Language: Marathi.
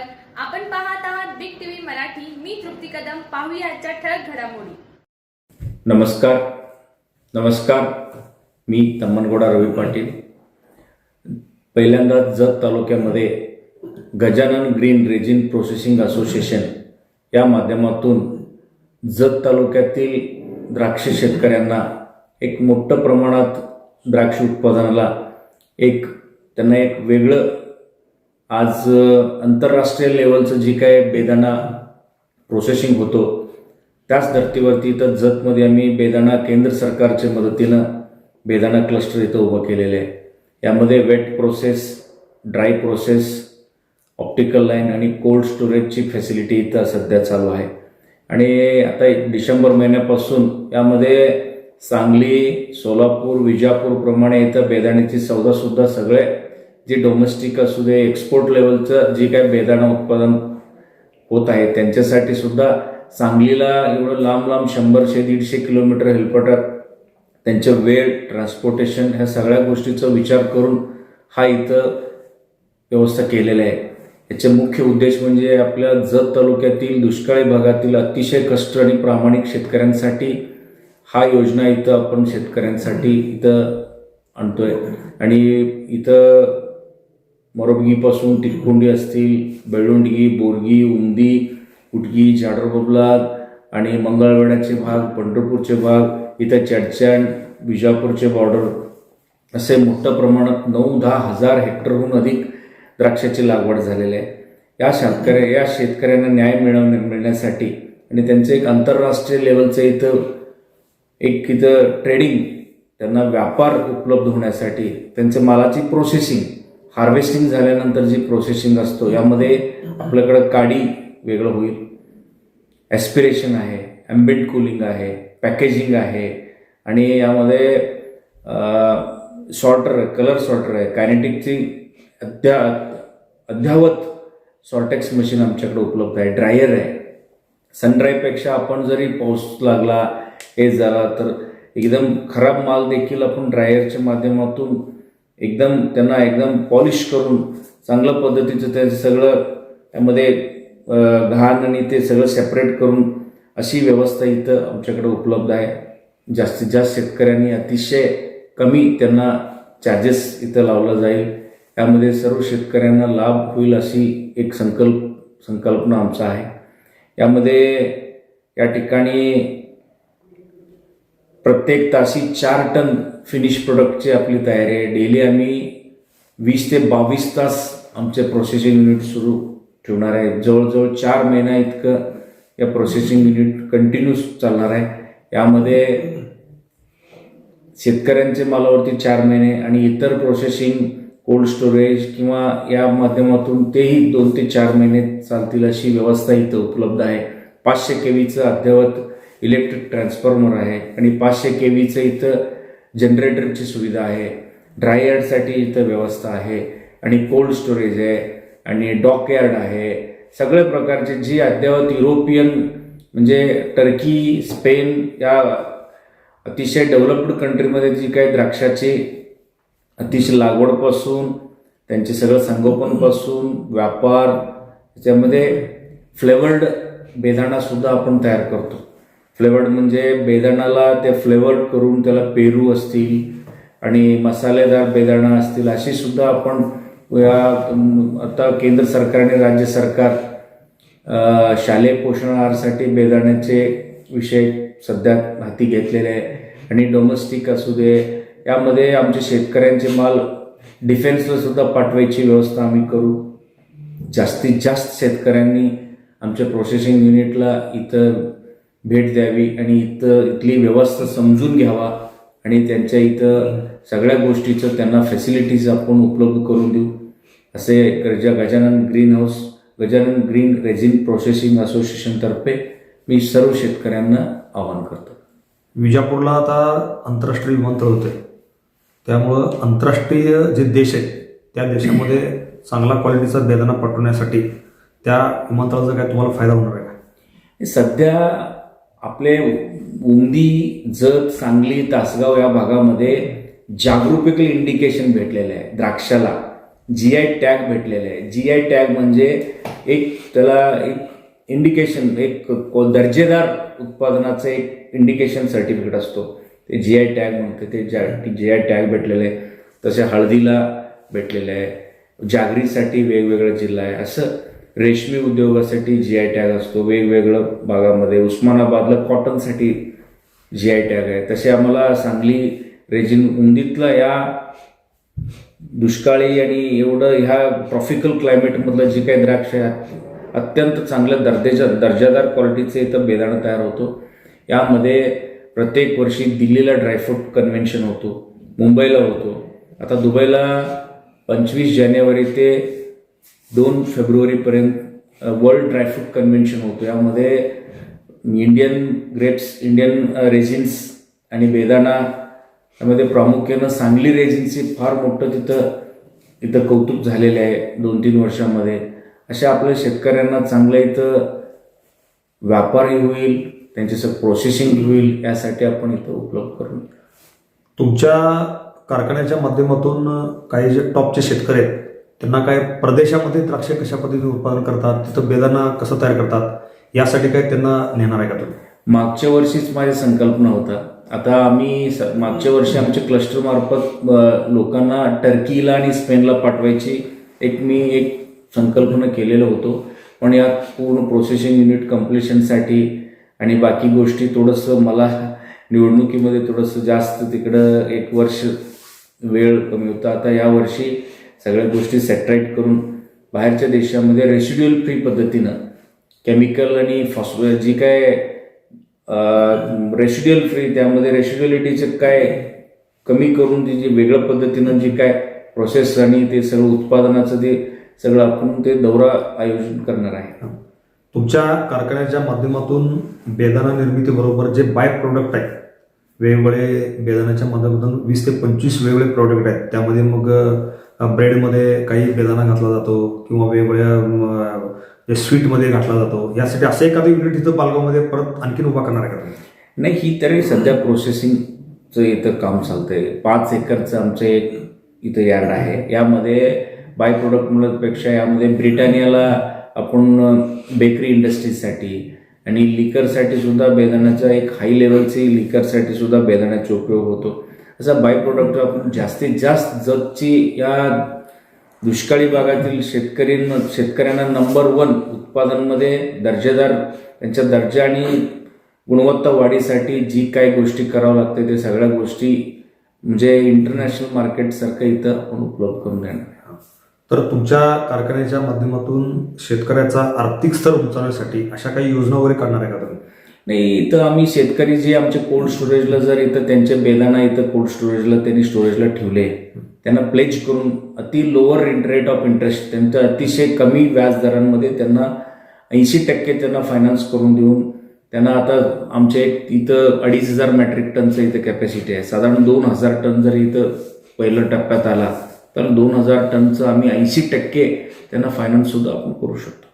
स्वागत आपण पाहत आहात बिग टीव्ही मराठी. मी तृप्ती कदम. पाहूया आजच्या ठळक घडामोडी. नमस्कार. नमस्कार. मी तम्मनगोडा रवी पाटील. पहिल्यांदा जत तालुक्यामध्ये Gajanan green resin processing association या माध्यमातून जत तालुक्यातील द्राक्ष शेतकऱ्यांना एक मोठं प्रमाणात द्राक्ष उत्पादनाला एक त्यांना एक वेगळं आज आंतरराष्ट्रीय लेवलचं जी काय बेदाणा प्रोसेसिंग होतो त्याच धर्तीवरती तर जतमध्ये आम्ही बेदाणा केंद्र सरकारच्या मदतीनं बेदाणा क्लस्टर इथं उभं केलेलं आहे. यामध्ये wet process dry process optical line आणि कोल्ड स्टोरेजची फॅसिलिटी इथं सध्या चालू आहे. आणि आता डिसेंबर महिन्यापासून यामध्ये सांगली सोलापूर विजापूरप्रमाणे इथं बेदाण्याची सौदासुद्धा सगळे जे डोमेस्टिक असू दे एक्सपोर्ट लेवलचं जे काय बेदाणा उत्पादन होत आहे त्यांच्यासाठी सुद्धा सांगलीला एवढं लांब लांब शंभरशे दीडशे किलोमीटर हेल्पटर त्यांचं वेळ ट्रान्सपोर्टेशन ह्या सगळ्या गोष्टीचा विचार करून हा इथं व्यवस्था केलेला आहे. याचे मुख्य उद्देश म्हणजे आपल्या जत तालुक्यातील दुष्काळी भागातील अतिशय कष्ट आणि प्रामाणिक शेतकऱ्यांसाठी हा योजना इथं आपण शेतकऱ्यांसाठी इथं आणतोय. आणि इथं मोरबगीपासून तिरकुंडी असतील बेळुंडगी बोरगी उंदी कुटगी झाडरबबलाद आणि मंगळवेढ्याचे भाग पंढरपूरचे भाग इथं चडचण विजापूरचे बॉर्डर असे मोठ्या प्रमाणात नऊ दहा हजार हेक्टरहून अधिक द्राक्षाची लागवड झालेली आहे. या शेतकऱ्या या शेतकऱ्यांना न्याय मिळव मिळण्यासाठी आणि त्यांचं एक आंतरराष्ट्रीय लेवलचं इथं एक इथं ट्रेडिंग त्यांना व्यापार उपलब्ध होण्यासाठी त्यांच्या मालाची प्रोसेसिंग हार्वेस्टिंग झाल्यानंतर जी प्रोसेसिंग असतो यामध्ये आपल्याकडं काडी वेगळं होईल. ॲस्पिरेशन आहे ॲम्बिएंट कुलिंग आहे पॅकेजिंग आहे आणि यामध्ये सॉर्टर कलर सॉर्टर आहे. कायनेटिकची अद्या अद्यावत सॉर्टेक्स मशीन आमच्याकडे उपलब्ध आहे. ड्रायर आहे. सनड्रायपेक्षा आपण जरी पाऊस लागला हे झाला तर एकदम खराब माल देखील आपण ड्रायरच्या माध्यमातून एकदम त्यांना एकदम पॉलिश करून चांगल्या पद्धतीचं त्याचं सगळं त्यामध्ये घाण आणि ते सगळं सेपरेट करून अशी व्यवस्था इथं आमच्याकडे उपलब्ध आहे. जास्तीत जास्त शेतकऱ्यांनी अतिशय कमी त्यांना चार्जेस इथं लावला जाईल. त्यामध्ये सर्व शेतकऱ्यांना लाभ होईल अशी एक संकल्प संकल्पना आमचा आहे. यामध्ये या ठिकाणी प्रत्येक तासी चार टन फिनिश प्रोडक्टची आपली तयारी आहे. डेली आम्ही वीस ते बावीस तास आमचे प्रोसेसिंग युनिट सुरू ठेवणार आहे. जवळजवळ चार महिना इतकं या प्रोसेसिंग युनिट कंटिन्यूस चालणार आहे. यामध्ये शेतकऱ्यांचे मालावरती चार महिने आणि इतर प्रोसेसिंग कोल्ड स्टोरेज किंवा या माध्यमातून तेही दोन ते चार महिने चालतील अशी व्यवस्था इथं उपलब्ध आहे. पाचशे केवीचं अद्ययावत इलेक्ट्रिक ट्रान्सफॉर्मर आहे आणि पाचशे केवीचं इथं जनरेटरची सुविधा आहे. ड्राययार्डसाठी इथं व्यवस्था आहे आणि कोल्ड स्टोरेज आहे आणि डॉकयार्ड आहे. सगळ्या प्रकारचे जी अद्ययावत युरोपियन म्हणजे टर्की स्पेन या अतिशय डेव्हलप्ड कंट्रीमध्ये जी काही द्राक्षाची अतिशय लागवडपासून त्यांचे सगळं संगोपनपासून व्यापार त्याच्यामध्ये फ्लेवर्ड बेदाणासुद्धा आपण तयार करतो. फ्लेवर्ड म्हणजे बेदाणाला ते फ्लेवर्ड करून त्याला पेरू असतील आणि मसालेदार बेदाणा असतील अशी सुद्धा आपण या आता केंद्र सरकार आणि राज्य सरकार शालेय पोषण आहारासाठी बेदाण्याचे विषय सध्या हाती घेतलेले आहे. आणि डोमेस्टिक असू दे यामध्ये आमचे शेतकऱ्यांचे माल डिफेन्सला सुद्धा पाठवायची व्यवस्था आम्ही करू. जास्तीत जास्त शेतकऱ्यांनी आमच्या प्रोसेसिंग युनिटला इथं भेट द्यावी आणि इथं इथली व्यवस्था समजून घ्यावा आणि त्यांच्या इथं सगळ्या गोष्टीचं त्यांना फॅसिलिटीज आपण उपलब्ध करून देऊ. असे Gaja Gajanan green house Gajanan green resin processing असोसिएशनतर्फे मी सर्व शेतकऱ्यांना आवाहन करतो. विजापूरला आता आंतरराष्ट्रीय विमानतळ होते त्यामुळं आंतरराष्ट्रीय जे देश आहेत त्या देशामध्ये चांगला क्वालिटीचा बेदाणा पाठवण्यासाठी त्या विमानतळाचा काय तुम्हाला फायदा होणार आहे का? सध्या आपले उंदी जत सांगली तासगाव या भागामध्ये जागरूपिकल इंडिकेशन भेटलेलं आहे. द्राक्षाला जी आय टॅग भेटलेलं आहे. जी आय टॅग म्हणजे एक त्याला एक इंडिकेशन एक दर्जेदार उत्पादनाचं एक इंडिकेशन सर्टिफिकेट असतो. ते जी आय टॅग म्हणते. ते ज्या जी आय टॅग भेटलेलं आहे तसे हळदीला भेटलेलं आहे. जागरीसाठी वेगवेगळा जिल्हा आहे. असं रेशमी उद्योगासाठी जी आय टॅग असतो. वेगवेगळं भागामध्ये. उस्मानाबादला कॉटनसाठी जी आय टॅग आहे. तसे आम्हाला सांगली रेजिन उंदीतला या दुष्काळी आणि एवढं ह्या ट्रॉफिकल क्लायमेटमधलं जे काही द्राक्ष आहेत अत्यंत चांगल्या दर्जाच्या दर्जादार क्वालिटीचे इथं बेदाणं तयार होतो. यामध्ये प्रत्येक वर्षी दिल्लीला ड्रायफ्रूट कन्व्हेन्शन होतो. मुंबईला होतो. आता दुबईला पंचवीस जानेवारी ते दोन फेब्रुवारीपर्यंत वर्ल्ड ड्रायफ्रूट कन्व्हेन्शन होतो. यामध्ये इंडियन ग्रेप्स इंडियन रेजिन्स आणि बेदाणा यामध्ये प्रामुख्यानं सांगली रेजिन्सचे फार मोठं तिथं इथं कौतुक झालेले आहे दोन तीन वर्षामध्ये. अशा आपल्या शेतकऱ्यांना चांगलं इथं व्यापारही होईल त्यांच्याचं प्रोसेसिंग होईल यासाठी आपण इथं उपलब्ध करून तुमच्या कारखान्याच्या माध्यमातून काही जे टॉपचे शेतकरी आहेत त्यांना काय प्रदेशामध्ये द्राक्ष कशा पद्धतीने उत्पादन करतात तिथं बेदाना कसं तयार करतात यासाठी काय त्यांना नेणार आहे का तुम्ही? मागच्या वर्षीच माझी संकल्पना होता. आता आम्ही स- मागच्या वर्षी आमच्या क्लस्टर मार्फत लोकांना टर्कीला आणि स्पेनला पाठवायची एक मी एक संकल्पना केलेलं होतो. पण या पूर्ण प्रोसेसिंग युनिट कम्प्लिशनसाठी आणि बाकी गोष्टी थोडंसं मला निवडणुकीमध्ये थोडंसं जास्त तिकडं एक वर्ष वेळ कमी होता आता या वर्षी सगळ्या गोष्टी सेटराईट करून बाहेरच्या देशामध्ये रेसिड्युअल फ्री पद्धतीनं केमिकल आणि फॉस जी काय रेसिड्युअल फ्री त्यामध्ये रेसिड्युअलिटीचे काय कमी करून ती जी वेगळ्या पद्धतीनं जी काय प्रोसेस आणि ते सगळं उत्पादनाचं ते सगळं आपण ते दौरा आयोजन करणार आहे. तुमच्या कारखान्याच्या माध्यमातून बेदाना निर्मितीबरोबर जे बाय प्रोडक्ट आहेत वेगवेगळे बेदानाच्या माध्यमातून वीस ते पंचवीस वेगवेगळे प्रोडक्ट आहेत. त्यामध्ये मग ब्रेडमध्ये काही बेदाणा घातला जातो किंवा वेगवेगळ्या स्वीटमध्ये घातला जातो. यासाठी असं एखादं युनिट इथं पालगावमध्ये परत आणखीन उभा करणार आहे का नाही ही तरी सध्या प्रोसेसिंगचं इथं काम चालतंय. पाच एकरचं आमचं एक इथं यार्ड आहे. यामध्ये बाय प्रोडक्ट मुलापेक्षा यामध्ये ब्रिटानियाला आपण बेकरी इंडस्ट्रीजसाठी आणि लिकरसाठी सुद्धा बेदाण्याचा एक हाय लेवलची लिकरसाठी सुद्धा बेदाण्याचा उपयोग होतो. त्याचा बाय प्रोडक्ट आपण जास्तीत जास्त जगची या दुष्काळी भागातील शेतकरींना शेतकऱ्यांना नंबर वन उत्पादनमध्ये दर्जेदार त्यांच्या दर्जा आणि गुणवत्ता वाढीसाठी जी काही गोष्टी करावं लागते ते सगळ्या गोष्टी म्हणजे इंटरनॅशनल मार्केटसारखं इथं आपण उपलब्ध करून देणार तर तुमच्या कारखान्याच्या माध्यमातून शेतकऱ्याचा आर्थिक स्तर उंचावण्यासाठी अशा काही योजना वगैरे करणार आहे का? नाही इथं आम्ही शेतकरी जे आमचे कोल्ड स्टोरेजला जर इथं त्यांच्या बेदाना इथं कोल्ड स्टोरेजला त्यांनी स्टोरेजला ठेवले त्यांना प्लेज करून अति लोअर रेट ऑफ इंटरेस्ट त्यांच्या अतिशय कमी व्याज दरांमध्ये त्यांना ऐंशी टक्के त्यांना फायनान्स करून देऊन त्यांना आता आमच्या एक इथं अडीच हजार मॅट्रिक टनचं इथं कॅपॅसिटी आहे. साधारण दोन हजार टन जर इथं पहिल्या टप्प्यात आला तर दोन हजार टनचं आम्ही ऐंशी टक्के त्यांना फायनान्ससुद्धा आपण करू शकतो.